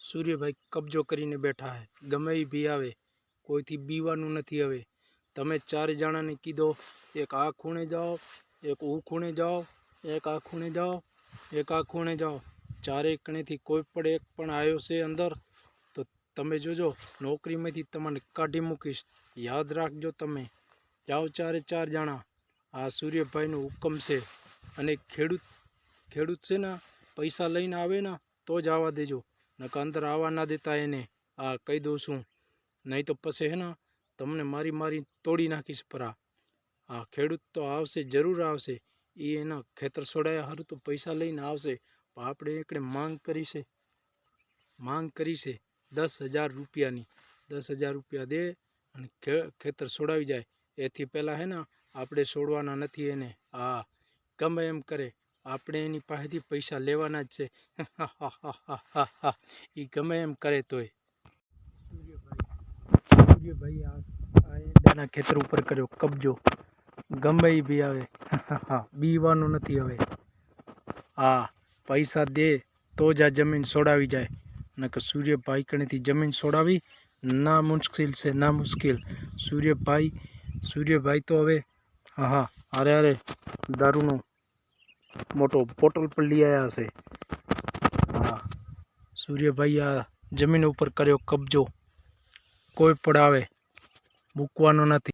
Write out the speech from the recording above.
સૂર્યભાઈ કબજો કરીને બેઠા હે. ગમે એ ભી આવે, કોઈથી બીવાનું નથી હવે. તમે ચાર જણાને કીધો, એક આ ખૂણે જાઓ, એક ઉ ખૂણે જાઓ, એક આ ખૂણે જાઓ, એક આ ખૂણે જાઓ. ચારે કણેથી કોઈ પણ એક પણ આવ્યો છે અંદર, તો તમે જોજો, નોકરીમાંથી તમને કાઢી મૂકીશ. યાદ રાખજો તમે. જાઓ ચારે ચાર જણા. આ સૂર્યભાઈનો હુકમ છે. અને ખેડૂત ખેડૂત છે ને, પૈસા લઈને આવે ને, તો જ આવવા દેજો. નકર અંદર આવવા ના દેતા એને આ કહી દઉં છું. નહીં તો પછી હે ને તમને મારી મારી તોડી નાખીશ પરા. આ ખેડૂત તો આવશે, જરૂર આવશે. એ એના ખેતર છોડાયા સારું તો પૈસા લઈને આવશે. પણ આપણે એકડે માંગ કરી છે. માંગ કરી છે દસ હજાર રૂપિયાની. દસ હજાર રૂપિયા દે અને ખેતર છોડાવી જાય. એથી પહેલાં હે ને આપણે છોડવાના નથી એને. હા ગમે એમ કરે. આપણે એની પાસેથી પૈસા લેવાના જ છે. એ ગમે એમ કરે તોય. સૂર્યભાઈ આ એંડાના ખેતર ઉપર કર્યો કબજો. ગમે એ બી આવે. બીવાનું નથી હવે. હા, પૈસા દે તો જ આ જમીન છોડાવી જાય. નકર સૂર્યભાઈ કણેથી જમીન છોડાવી ના મુશ્કેલ છે, ના મુશ્કેલ. સૂર્યભાઈ સૂર્યભાઈ તો હવે, હા હા અરે અરે દારૂનો મોટો પોટલ પણ લઈ આવ્યા છે હા. સૂર્યભાઈ આ જમીન ઉપર કર્યો કબજો. કોઈ પણ આવે મૂકવાનો નથી.